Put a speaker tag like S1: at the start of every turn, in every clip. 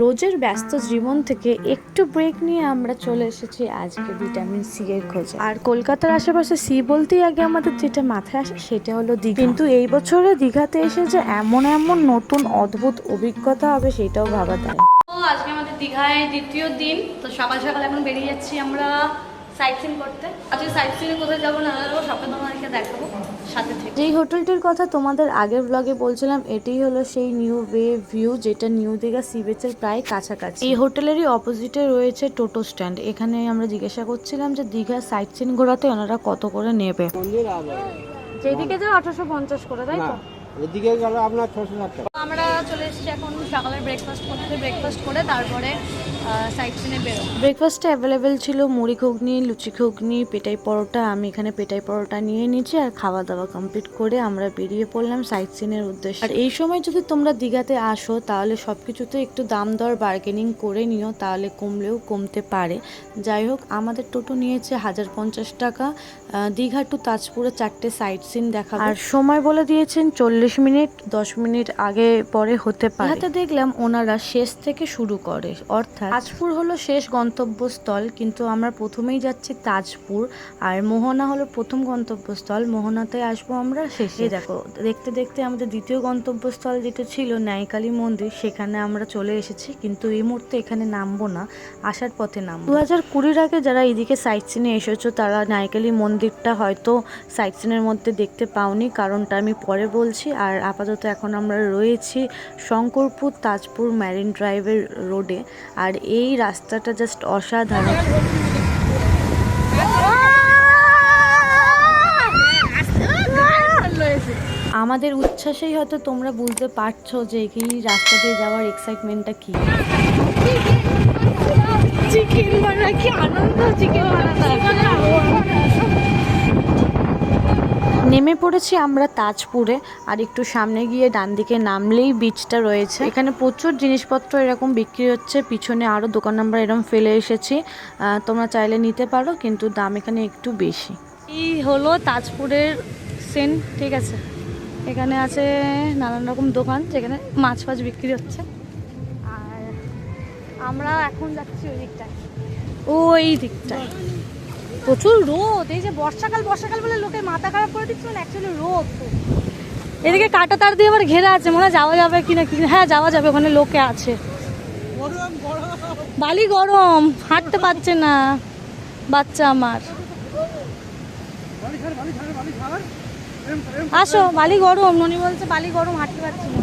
S1: রোজের ব্যস্ত জীবন থেকে একটু ব্রেক নিয়ে আমরা চলে এসেছি আজকে ভিটামিন সি এর খোঁজে। আর কলকাতার আশেপাশে সি বলতেই আগে আমাদের যেটা মাথায় আসে সেটা হলো দীঘা। কিন্তু এই বছরে দীঘাতে এসে যে এমন এমন নতুন অদ্ভুত অভিজ্ঞতা হবে সেটাও ভাবা যায়।
S2: আজকে আমাদের দীঘায় দ্বিতীয় দিন, তো সকাল সকাল এখন বেরিয়ে যাচ্ছি আমরা সাইট সিন করতে। আজকে সাইট সিনে কোথায় যাব না যাব সবটা তোমাদেরকে দেখাবো। সাথে থেকে।
S1: যেই হোটেলটির কথা তোমাদের আগের ব্লগে বলছিলাম এটাই হলো সেই নিউ ওয়ে ভিউ যেটা নিউ দীঘা সি বিচের প্রায় কাছাকাছি। এই হোটেলেরই অপোজিটে রয়েছে টোটো স্ট্যান্ড এখানে আমরা জিজ্ঞাসা করছিলাম যে দীঘা সাইট সিন ঘোরাতে ওনারা কত করে নেবে। যেদিকে যাও আঠারোশো পঞ্চাশ করে তাই
S3: না
S1: তো
S3: এদিকে গেল আপনার ছশো ষাট টাকা।
S2: আমরা চলে এসেছি এখন সকালে ব্রেকফাস্ট করতে ব্রেকফাস্ট করে তারপরে সাইট সিনে
S1: ব্রেকফাস্টে অ্যাভেলেবেল ছিল মুড়ি ঘুগনি লুচি ঘুগনি পেটাই পরোটা। আমি এখানে পেটাই পরোটা নিয়ে নিয়েছি আর খাওয়া দাওয়া কমপ্লিট করে আমরা বেরিয়ে পড়লাম সাইট সিনের উদ্দেশ্যে। আর এই সময় যদি তোমরা দীঘাতে আসো তাহলে সব কিছুতে একটু দাম দর বার্গেনিং করে নিও তাহলে কমলেও কমতে পারে। যাই হোক আমাদের টোটো নিয়েছে হাজার পঞ্চাশ টাকা দীঘা টু তাজপুরে চারটে সাইট সিন দেখা আর সময় বলে দিয়েছেন চল্লিশ মিনিট দশ মিনিট আগে পরে হতে পারে। দীঘাতে দেখলাম ওনারা শেষ থেকে শুরু করে অর্থাৎ তাজপুর হলো শেষ গন্তব্যস্থল কিন্তু আমরা প্রথমেই যাচ্ছি তাজপুর আর মোহনা হলো প্রথম গন্তব্যস্থল। মোহনাতে আসব আমরা শেষে। দেখো দেখতে দেখতে আমাদের দ্বিতীয় গন্তব্যস্থল যেটা ছিল ন্যায়কালী মন্দির সেখানে আমরা চলে এসেছি কিন্তু এই মুহূর্তে এখানে নামবো না আসার পথে নামবো। দু হাজার কুড়ির আগে যারা এদিকে সাইট সিনে এসেছ তারা নায়কালী মন্দিরটা হয়তো সাইট সিনের মধ্যে দেখতে পাওনি কারণটা আমি পরে বলছি আর আপাতত এখন আমরা রয়েছি শঙ্করপুর তাজপুর ম্যারিন ড্রাইভের রোডে আর এই রাস্তাটা জাস্ট অসাধারণ। আমাদের উচ্ছ্বাসেই হয়তো তোমরা বুঝতে পারছ যে এই রাস্তা দিয়ে যাওয়ার এক্সাইটমেন্টটা কি।
S2: চিকেন কি আনন্দ চিকেন
S1: নেমে পড়েছি আমরা তাজপুরে, আর একটু সামনে গিয়ে ডান দিকে নামলেই বিচটা রয়েছে। এখানে প্রচুর জিনিসপত্র এরকম বিক্রি হচ্ছে, পিছনে আরও দোকান নাম্বার এরকম ফেলে এসেছি। তোমরা চাইলে নিতে পারো, কিন্তু দাম এখানে একটু বেশি।
S2: এই হলো তাজপুরের সিন ঠিক আছে? এখানে আছে নানান রকম দোকান যেখানে মাছ ফাছ বিক্রি হচ্ছে। আর আমরা এখন যাচ্ছি ওই দিকটায়। ওই দিকটায়। প্রচুর রোদ এই যে বর্ষাকাল বর্ষাকাল বলে লোকের মাথা খারাপ করে দিচ্ছে মানে অ্যাকচুয়ালি রোদ এদিকে কাটা তার দিয়ে আবার ঘেরা আছে মনে হয় যাওয়া যাবে কিনা কি হ্যাঁ যাওয়া যাবে ওখানে লোকে আছে। বালি গরম হাঁটতে পারছে না বাচ্চা আমার। আসো বালি গরম ননি বলছে বালি গরম হাঁটতে পারছি না।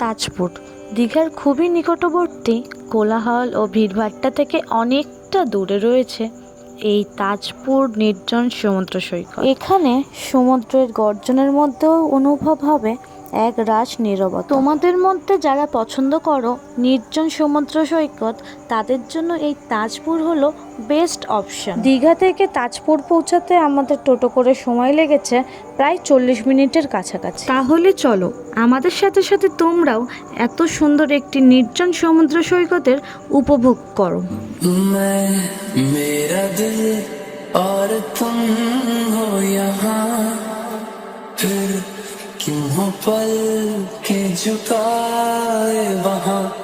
S1: তাজপুর দীঘার খুবই নিকটবর্তী কোলাহল ও ভিড়ভাট্টা থেকে অনেকটা দূরে রয়েছে। এই তাজপুর নির্জন সমুদ্র সৈকত। এখানে সমুদ্রের গর্জনের মধ্যেও অনুভব হবে এক রাস নীরবতা তোমাদের মধ্যে যারা পছন্দ করো নির্জন সমুদ্র সৈকত তাদের জন্য এই তাজপুর হলো বেস্ট অপশন দীঘা থেকে তাজপুর পৌঁছাতে আমাদের টোটো করে সময় লেগেছে প্রায় চল্লিশ মিনিটের কাছাকাছি তাহলে চলো আমাদের সাথে সাথে তোমরাও এত সুন্দর একটি নির্জন সমুদ্র সৈকতের উপভোগ করো
S4: मैं मेरा दिल और तुम हो यहाँ फिर क्यों हो पल के झुकाए वहाँ?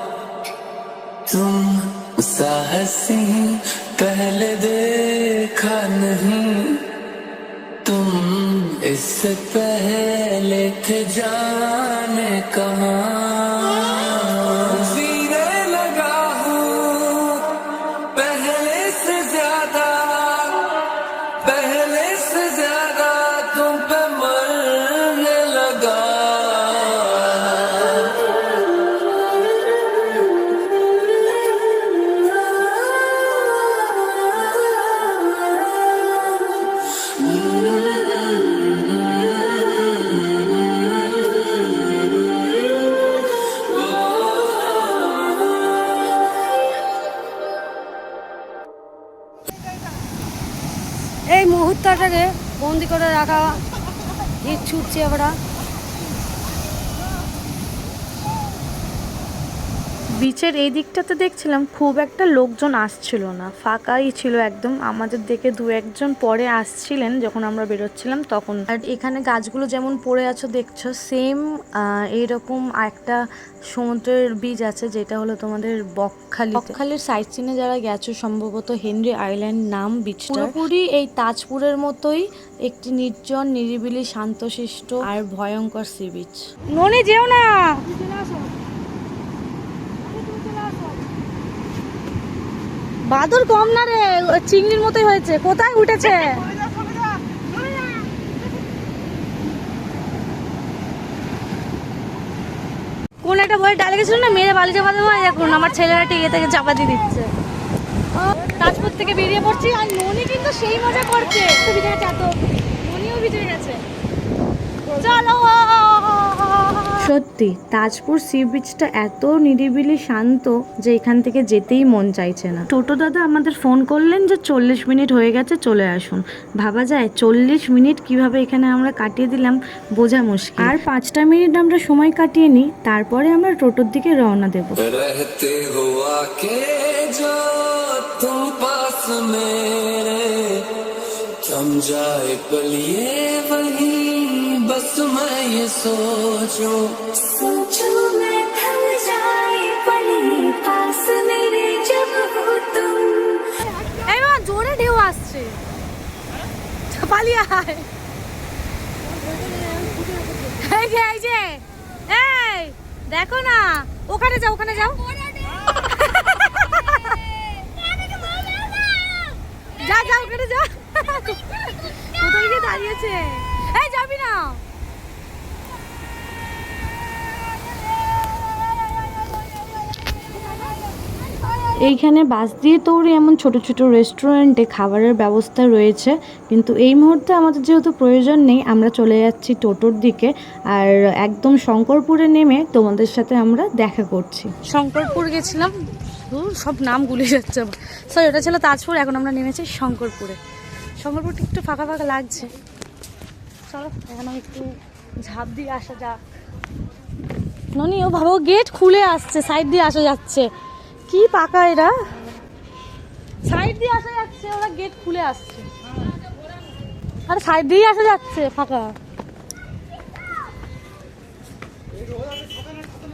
S4: तुम साहसी पहले देखा नहीं। तुम इससे पहले थे जाने कहाँ?
S2: এই মুহূর্তটাকে বন্দি করে রাখা ছুটছে ছুটছি
S1: বিচের এই দিকটাতে দেখছিলাম খুব একটা লোকজন আসছিল না। ফাঁকাই ছিল একদম। আমাদের দেখে দু একজন পরে আসছিলেন যখন আমরা বেরোচ্ছিলাম তখন। আর এখানে গাছগুলো যেমন পড়ে আছো দেখছ সেম এইরকম একটা সমুদ্রের বীজ আছে যেটা হলো তোমাদের বকখালি বকখালির সাইড সিনে যারা গেছো, সম্ভবত হেনরি আইল্যান্ড নাম বিচটা পুরোপুরি এই তাজপুরের মতোই একটি নির্জন, নিরিবিলি, শান্তশিষ্ট আর ভয়ঙ্কর সি বিচ
S2: ননি, যেও না! বাদর কম না রে চিংড়ির মতোই হয়েছে। কোথায় উঠেছে? কোন একটা বই ডালে গেছিল না, মেরে বালি চাপা দেবো, এই দেখুন, আমার ছেলেরা ইয়ে থেকে চাপা দিয়ে দিচ্ছে। তাজপুর থেকে বেরিয়ে পড়ছি, আর ননি কিন্তু সেই মজা করছে। তো ভিজে গেছে এত। ননিও ভিজে গেছে। চলো
S1: সত্যি তাজপুর সি বিচটা এত নিরিবিলি শান্ত যে এখান থেকে যেতেই মন চাইছে না টোটো দাদা আমাদের ফোন করলেন যে চল্লিশ মিনিট হয়ে গেছে চলে আসুন ভাবা যায় চল্লিশ মিনিট কিভাবে এখানে আমরা কাটিয়ে দিলাম বোঝা মুশকিল আর পাঁচটা মিনিট আমরা সময় কাটিয়ে নিই তারপরে আমরা টোটোর দিকে রওনা দেবো
S4: रहते हुआ के जो तुम पास मेरे थम जाए पलिए वही बस मैं ये सोचूं
S5: सोचो मैं थम जाए पली पास मेरे जब हो तुम
S2: এই মা জোরে ঢেউ আসছে পালিয়ে আয় এই যে এই যে এই দেখো না ওখানে যাও ওখানে যাও যা যা ওখানে যা কোথায় গিয়ে দাঁড়িয়েছে
S1: এইখানে বাস দিয়ে তৈরি এমন ছোট ছোট রেস্টুরেন্টে খাবারের ব্যবস্থা রয়েছে। কিন্তু এই মুহূর্তে আমাদের যেহেতু প্রয়োজন নেই, আমরা চলে যাচ্ছি টোটোর দিকে। আর একদম শঙ্করপুরে নেমে তোমাদের সাথে আমরা দেখা করছি।
S2: শঙ্করপুর গেছিলাম। সব নাম গুলে যাচ্ছে সরি ওটা ছিল তাজপুর, এখন আমরা নেমেছি শঙ্করপুরে। শঙ্করপুরটা একটু ফাঁকা ফাঁকা লাগছে। চলো, এখন একটু ঝাঁপ দিয়ে আসা যাক। ননি, ও ভাবো গেট খুলে আসছে সাইড দিয়ে আসা যাচ্ছে। কি পাকা এরা? সাইড দিয়ে আসা যাচ্ছে ওরা গেট খুলে আসছে। আর সাইড দিয়ে আসা যাচ্ছে ফাঁকা।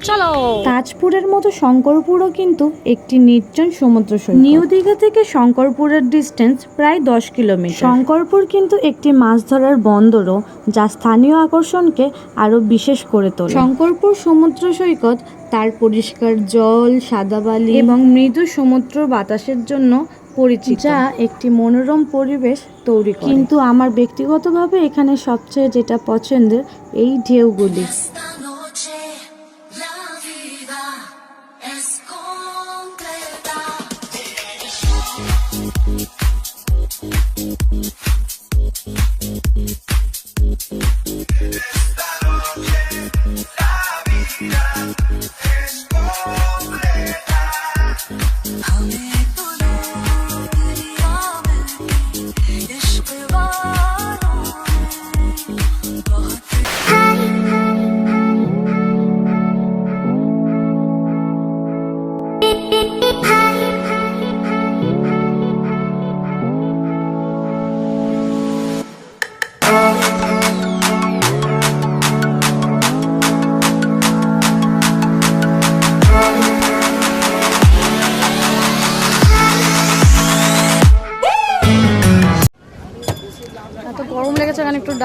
S2: চলো।
S1: তাজপুরের মতো শঙ্করপুরও কিন্তু একটি নির্জন সমুদ্র সৈকত। নিউ দীঘা থেকে শঙ্করপুরের ডিস্টেন্স প্রায় দশ কিলোমিটার। শঙ্করপুর কিন্তু একটি মাছ ধরার বন্দরও যা স্থানীয় আকর্ষণকে আরও বিশেষ করে তোলে। শঙ্করপুর সমুদ্র সৈকত তার পরিষ্কার জল সাদা বালি এবং মৃদু সমুদ্র বাতাসের জন্য পরিচিত। যা একটি মনোরম পরিবেশ তৈরি করে। কিন্তু আমার ব্যক্তিগতভাবে এখানে সবচেয়ে যেটা পছন্দের এই ঢেউগুলি।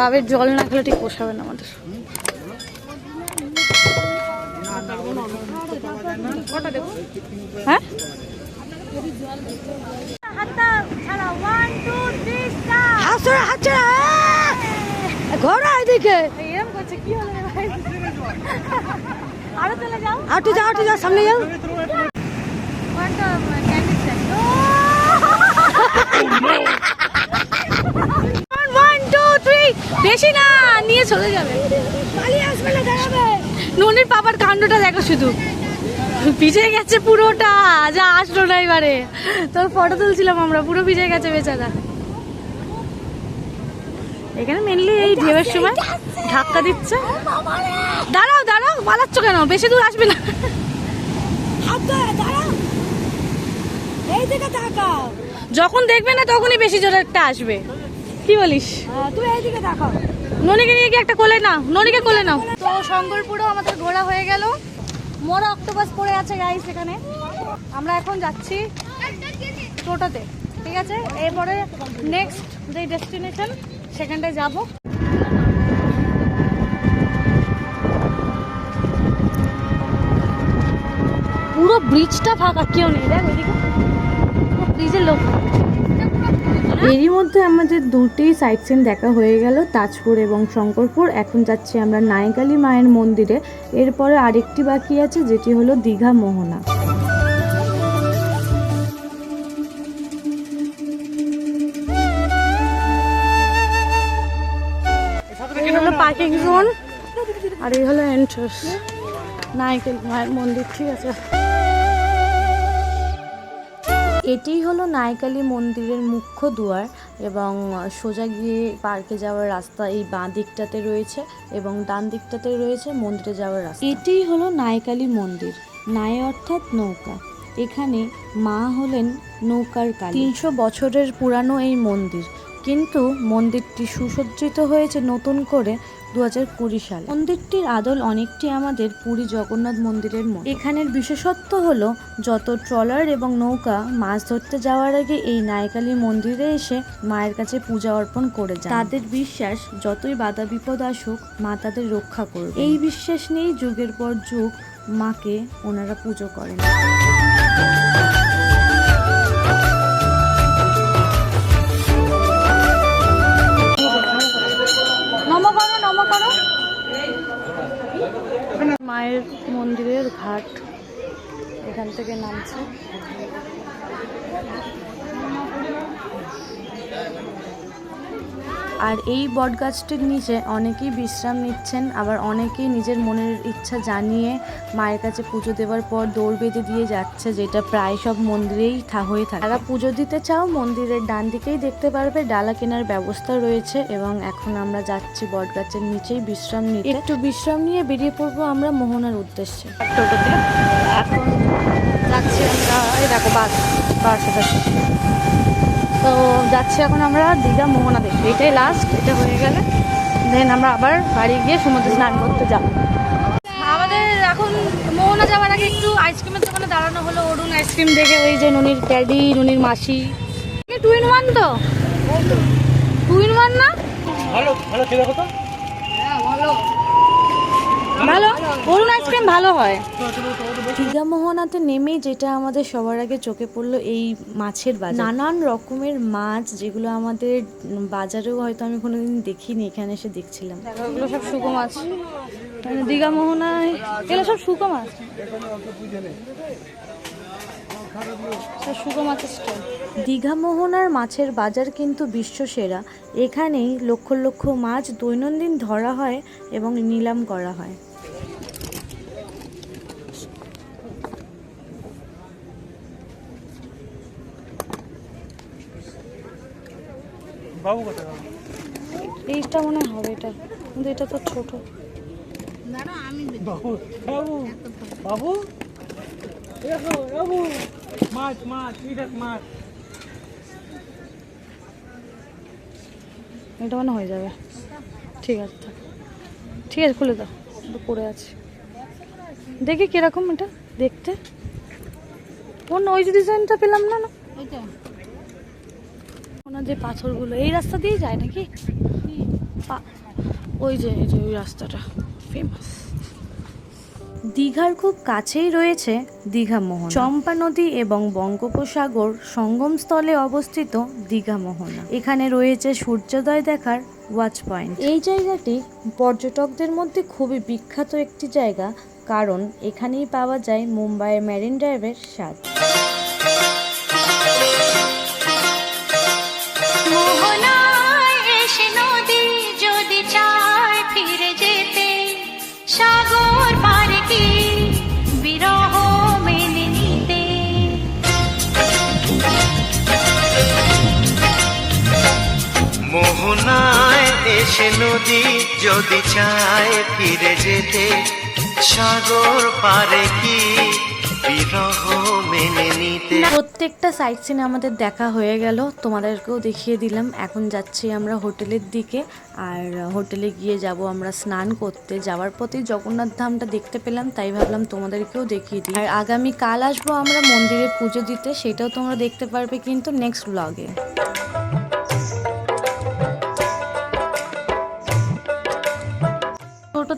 S2: ডাবের জল না খেলে ঠিক পোষাবে না আমাদের। হ্যাঁ? ঘোরা এদিকে। এরম করছে কি হলো রে ভাই? আরও চলে যাও। আটু যাও আটু যাও সামনে যাও। ক্যান্ডি থ্রি বেশি না নিয়ে চলে যাবে। ননির পাপার কাণ্ডটা দেখো শুধু। ভিজে গেছে পুরোটা যা আসলো না এবারে। তোর ফটো তুলছিলাম আমরা পুরো ভিজে গেছে বেচারা। এখানে মেনলি এই ঢেউয়ের সময় ধাক্কা দিচ্ছে। দাঁড়াও দাঁড়াও পালাচ্ছ কেন? বেশি দূর আসবে না। যখন দেখবে না তখনই বেশি জোরে একটা আসবে। কি বলিস?
S6: তুই এইদিকে দেখাও
S2: ননিকে নিয়ে গিয়ে একটা কোলে নাও ননিকে কোলে নাও। তো শঙ্করপুরও আমাদের ঘোরা হয়ে গেল। মোরা অক্টোপাস পড়ে আছে গাইস এখানে। আমরা এখন যাচ্ছি টোটোতে ঠিক আছে? এরপরে নেক্সট যে ডেস্টিনেশন সেখানটায় যাব। পুরো ব্রিজটা ফাঁকা কেউ নেই। দেখ ওইদিকে পুরো ব্রিজের লোক।
S6: এরই মধ্যে আমাদের দুটি সাইট সিন দেখা হয়ে গেল তাজপুর এবং শঙ্করপুর। এখন যাচ্ছি আমরা নায়কালী মায়ের মন্দিরে। এরপরে আরেকটি বাকি আছে যেটি হলো দীঘা মোহনা।
S2: হলো পার্কিং জোন আর এই হলো এন্ট্রান্স নাইকেল মায়ের মন্দির ঠিক আছে।
S6: এটিই হলো নায়কালী মন্দিরের মুখ্য দুয়ার এবং সোজা গিয়ে পার্কে যাওয়ার রাস্তা এই বাঁ দিকটাতে রয়েছে এবং ডান দিকটাতে রয়েছে মন্দিরে যাওয়ার রাস্তা। এটিই হলো নায়কালী মন্দির নায় অর্থাৎ নৌকা। এখানে মা হলেন নৌকার কালী। তিনশো বছরের পুরানো এই মন্দির কিন্তু মন্দিরটি সুসজ্জিত হয়েছে নতুন করে দু হাজার কুড়ি সাল। মন্দিরটির আদল অনেকটি আমাদের পুরী জগন্নাথ মন্দিরের মতো। এখানের বিশেষত্ব হলো, যত ট্রলার এবং নৌকা মাছ ধরতে যাওয়ার আগে এই নায়কালী মন্দিরে এসে মায়ের কাছে পূজা অর্পণ করে যায় তাদের বিশ্বাস, যতই বাধা বিপদ আসুক, মা তাদের রক্ষা করবে এই বিশ্বাস নিয়েই যুগের পর যুগ মাকে ওনারা পুজো করেন।
S2: মায়ের মন্দিরের ঘাট এখান থেকে নামছে।
S6: আর এই বটগাছটির নিচে অনেকেই বিশ্রাম নিচ্ছেন, আবার অনেকেই নিজের মনের ইচ্ছা জানিয়ে মায়ের কাছে পুজো দেওয়ার পর দৌড় বেঁধে দিয়ে যাচ্ছে, যেটা প্রায় সব মন্দিরেই হয়ে থাকে। যারা পুজো দিতে চাও, মন্দিরের ডান দিকেই দেখতে পারবে, ডালা কেনার ব্যবস্থা রয়েছে এবং এখন আমরা যাচ্ছি বটগাছের নিচেই বিশ্রাম নিতে। একটু বিশ্রাম নিয়ে বেরিয়ে পড়ব আমরা মোহনার উদ্দেশ্যে।
S2: টোটোতে এখন যাচ্ছি আমরা, এই দেখো বাস বাস। তো যাচ্ছি এখন আমরা দীঘা মোহনা দেখতে এটাই লাস্ট এটা হয়ে গেলে। দেন আমরা আবার বাড়ি গিয়ে সমুদ্রে স্নান করতে যাব। আমাদের এখন মোহনা যাওয়ার আগে একটু আইসক্রিমের দোকানে দাঁড়ানো হলো। অরুণ আইসক্রিম দেখে ওই যে ননির ড্যাডি ননির মাসি। টু ইন ওয়ান তো? টু ইন ওয়ান না?
S7: ভালো ভালো ছিল কত
S2: ভালো। অরুণ আইসক্রিম ভালো হয়।
S6: দীঘা মোহনাতে নেমেই যেটা আমাদের সবার আগে চোখে পড়ল এই মাছের বাজার। নানান রকমের মাছ যেগুলো আমাদের বাজারেও হয়তো আমি কোনোদিন দেখিনি এখানে এসে দেখছিলাম।
S2: দেখো এগুলো সব শুকো মাছ। মানে দীঘা মোহনায় এগুলো সব শুকো মাছ।
S6: দীঘা মোহনার মাছের বাজার কিন্তু বিশ্বসেরা। এখানেই লক্ষ লক্ষ মাছ দৈনন্দিন ধরা হয় এবং নিলাম করা হয়।
S7: বাবু কোথায়?
S2: এইটা মনে হয় হবে এটা। কিন্তু এটা তো ছোট।
S7: বাবু বাবু বাবু। দেখো বাবু। মাছ মাছ এই মাছ।
S2: এটা মনে হয়ে যাবে। ঠিক আছে থাক। ঠিক আছে খুলে দাও। এটা পড়ে আছে। দেখি কীরকম এটা দেখতে। অন্য ওই যে ডিজাইনটা পেলাম না না? ওনার যে পাথরগুলো এই রাস্তা দিয়ে যায় নাকি? ওই যে যে ওই রাস্তাটা ফেমাস
S6: দীঘার খুব কাছেই রয়েছে দীঘা মোহন। চম্পা নদী এবং বঙ্গোপসাগর সঙ্গমস্থলে অবস্থিত দীঘা মোহনা। এখানে রয়েছে সূর্যোদয় দেখার ওয়াচ পয়েন্ট এই জায়গাটি পর্যটকদের মধ্যে খুবই বিখ্যাত একটি জায়গা কারণ এখানেই পাওয়া যায় মুম্বাইয়ের ম্যারিন ড্রাইভের স্বাদ।
S5: এসে নদী যদি চায় ফিরে যেতে, সাগর পারে কি বিরহ মেনে নিতে?
S6: প্রত্যেকটা সাইট সিন আমাদের দেখা হয়ে গেল। তোমাদেরকেও দেখিয়ে দিলাম। এখন যাচ্ছি আমরা হোটেলের দিকে। আর হোটেলে গিয়ে যাব আমরা স্নান করতে। যাওয়ার পথে জগন্নাথ ধামটা দেখতে পেলাম, তাই ভাবলাম তোমাদেরকেও দেখিয়ে দিই। আর আগামী কাল আসব আমরা মন্দিরে পুজো দিতে। সেটাও তোমরা দেখতে পারবে কিন্তু নেক্সট ব্লগে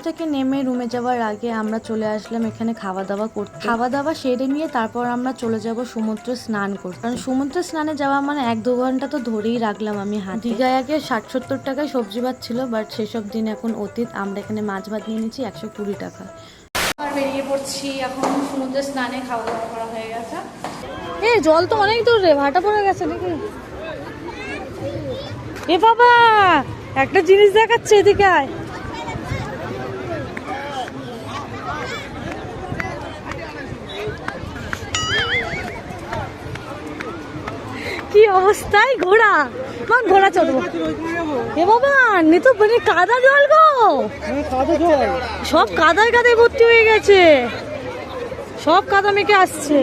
S6: থেকে নেমে রুমে যাওয়ার আগে আমরা চলে আসলাম এখানে খাওয়া দাওয়া করতে। খাওয়া দাওয়া সেরে নিয়ে তারপর আমরা চলে যাব সমুদ্রে স্নান করতে। কারণ সমুদ্রে স্নানে যাওয়া মানে এক দু ঘণ্টা তো ধরেই রাখলাম আমি হাত। দীঘায় আগে ষাট সত্তর টাকায় সবজি ভাত ছিল বাট সেসব দিন এখন অতীত। আমরা এখানে মাছ ভাত নিয়ে নিচ্ছি একশো কুড়ি টাকা।
S2: আর বেরিয়ে পড়ছি এখন সমুদ্রে স্নানে খাওয়া দাওয়া করা হয়ে গেছে। এ জল তো অনেক দূর রে ভাটা পড়ে গেছে নাকি এ বাবা একটা জিনিস দেখাচ্ছে এদিকে আয়। অবস্থায় ঘোড়া। মা ঘোড়া চড়বো। এ বাবা নে তো মানে কাদা জল গো। সব কাদায় কাদায় ভর্তি হয়ে গেছে। সব কাদা মেখে আসছে।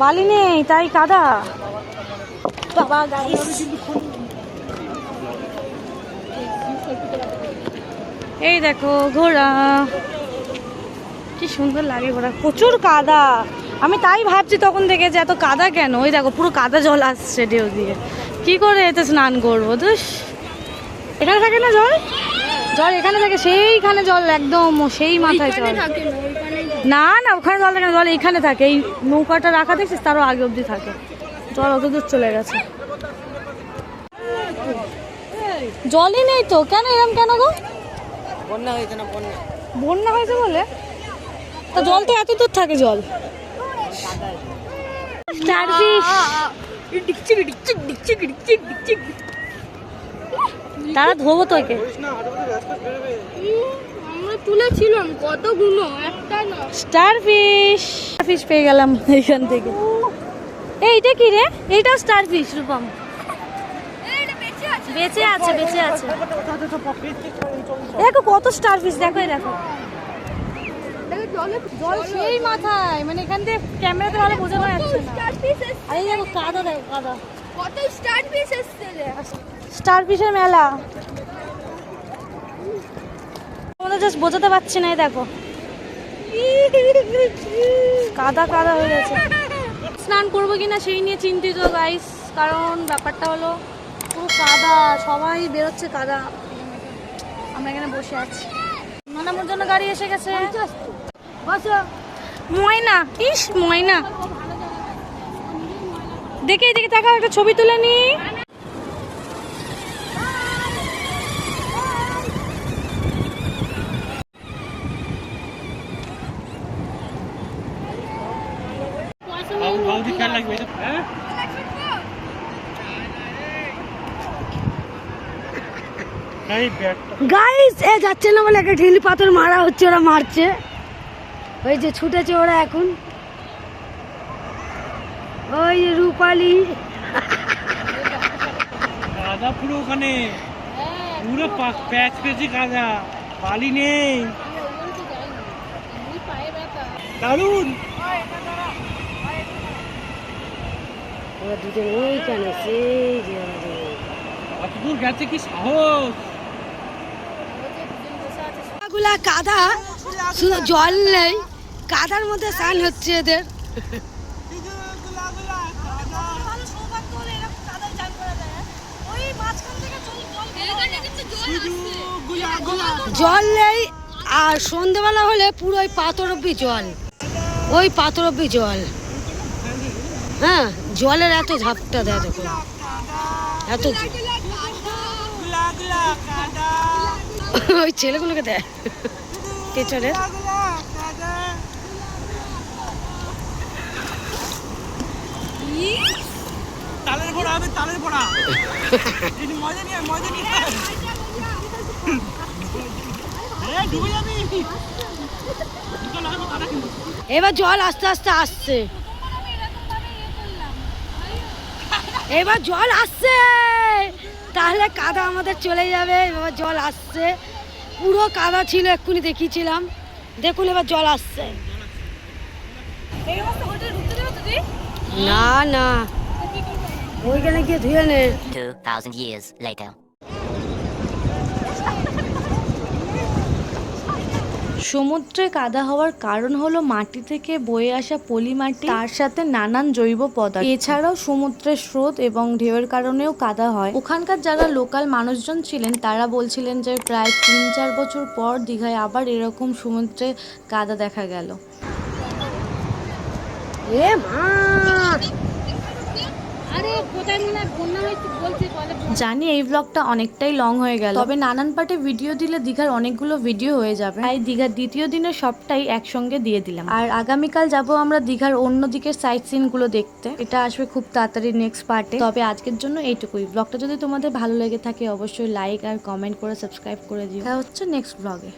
S2: বালি নেই, তাই কাদা। বাবা এই দেখো, ঘোড়া। কি সুন্দর লাগে ঘোড়া। প্রচুর কাদা। আমি তাই ভাবছি তখন থেকে যে এত কাদা কেন? ওই দেখো পুরো কাদা জল আসছে ঢেউ দিয়ে। কি করে এতে স্নান করব? দুস এখানে থাকে না জল? জল এখানে থাকে সেইখানে জল একদম সেই মাথায় জল। না না। ওখানে জল থাকে না জল এইখানে থাকে। এই নৌকাটা রাখা দেখছিস? তারও আগে অবধি থাকে। জল অত দূর চলে গেছে। জলই নেই তো। কেন এরম কেন গো?
S3: বন্যা হয়েছে না বন্যা?
S2: বন্যা হয়েছে বলে? তা জল তো এত দূর থাকে জল। তারা ধোবো তোকে।
S8: কতগুলো
S2: পেয়ে গেলাম থেকে। এইটা কি রে? বেঁচে আছে বেঁচে আছে। দেখো কত স্টারফিশ, দেখো দেখো। জল সেই মাথায়। মানে এখান থেকে ক্যামেরাতে ভালো বোঝানো যাচ্ছে না।
S8: স্টার
S2: এই দেখো কাদা দেখো কাদা।
S8: কত স্টার পিস এসছে রে।
S2: স্টারফিশের মেলা। আমরা জাস্ট বোঝাতে পারছি না এই দেখো। কাদা কাদা হয়ে গেছে। স্নান করব কিনা সেই নিয়ে চিন্তিত গাইস কারণ ব্যাপারটা হলো পুরো কাদা সবাই বেরোচ্ছে কাদা। আমরা এখানে বসে আছি। নানামোর জন্য গাড়ি এসে গেছে। ময়না ইস ময়না। দেখে এদিকে তাকাও একটা ছবি তুলে নি।
S3: হ্যাঁ?
S8: গাইস এ যাচ্ছে না বলে একটা ঢিল পাথর মারা হচ্ছে ওরা মারছে। ওই যে ছুটেছে ওরা এখন। ওই যে রূপালি।
S3: কাদা পুরো ওখানে। পুরো প্যাচ পেঁচে কাদা বালি নেই। দারুণ
S8: ওরা দুজন ওইখানে সেই যে
S3: অত দূর গেছে কি সাহস।
S8: কাদা শুধু জল নেই। কাদার মধ্যে স্নান হচ্ছে এদের। জল নেই, আর সন্ধেবেলা হলে পুরো ওই পাথর অব্দি জল। ওই পাথর অব্দি জল। হ্যাঁ জলের এত ঝাপটা দেয় দেখো। এত ওই ছেলেগুলোকে দেয়।
S3: তালের হবে তালের মজা নিয়ে মজা নিয়ে ডুবে যাবি।
S8: এবার জল আস্তে আস্তে আসছে। এবার জল আসছে। তাহলে কাদা আমাদের চলে যাবে এবার জল আসছে। পুরো কাদা ছিল এক্ষুনি দেখিয়েছিলাম। দেখুন এবার জল আসছে। না না। ওইখানে গিয়ে ধুয়ে নে।
S9: 2,000 years later.
S1: সমুদ্রে কাদা হওয়ার কারণ হলো মাটি থেকে বয়ে আসা পলি মাটি তার সাথে নানান জৈব পদার্থ। এছাড়াও সমুদ্রের স্রোত এবং ঢেউয়ের কারণেও কাদা হয়। ওখানকার যারা লোকাল মানুষজন ছিলেন তারা বলছিলেন যে প্রায় তিন চার বছর পর দীঘায় আবার এরকম সমুদ্রে কাদা দেখা গেল।
S8: এ মা।
S1: জানি এই ব্লগটা অনেকটাই লং হয়ে গেল। তবে নানান পার্টে ভিডিও দিলে দীঘার অনেকগুলো ভিডিও হয়ে যাবে। তাই দীঘার দ্বিতীয় দিনে সবটাই একসঙ্গে দিয়ে দিলাম। আর আগামীকাল যাব আমরা দীঘার অন্য দিকের সাইট সিনগুলো দেখতে। এটা আসবে খুব তাড়াতাড়ি নেক্সট পার্টে তবে আজকের জন্য এইটুকুই। ব্লগটা যদি তোমাদের ভালো লেগে থাকে অবশ্যই লাইক আর কমেন্ট করে সাবস্ক্রাইব করে দিও। হচ্ছে নেক্সট ব্লগে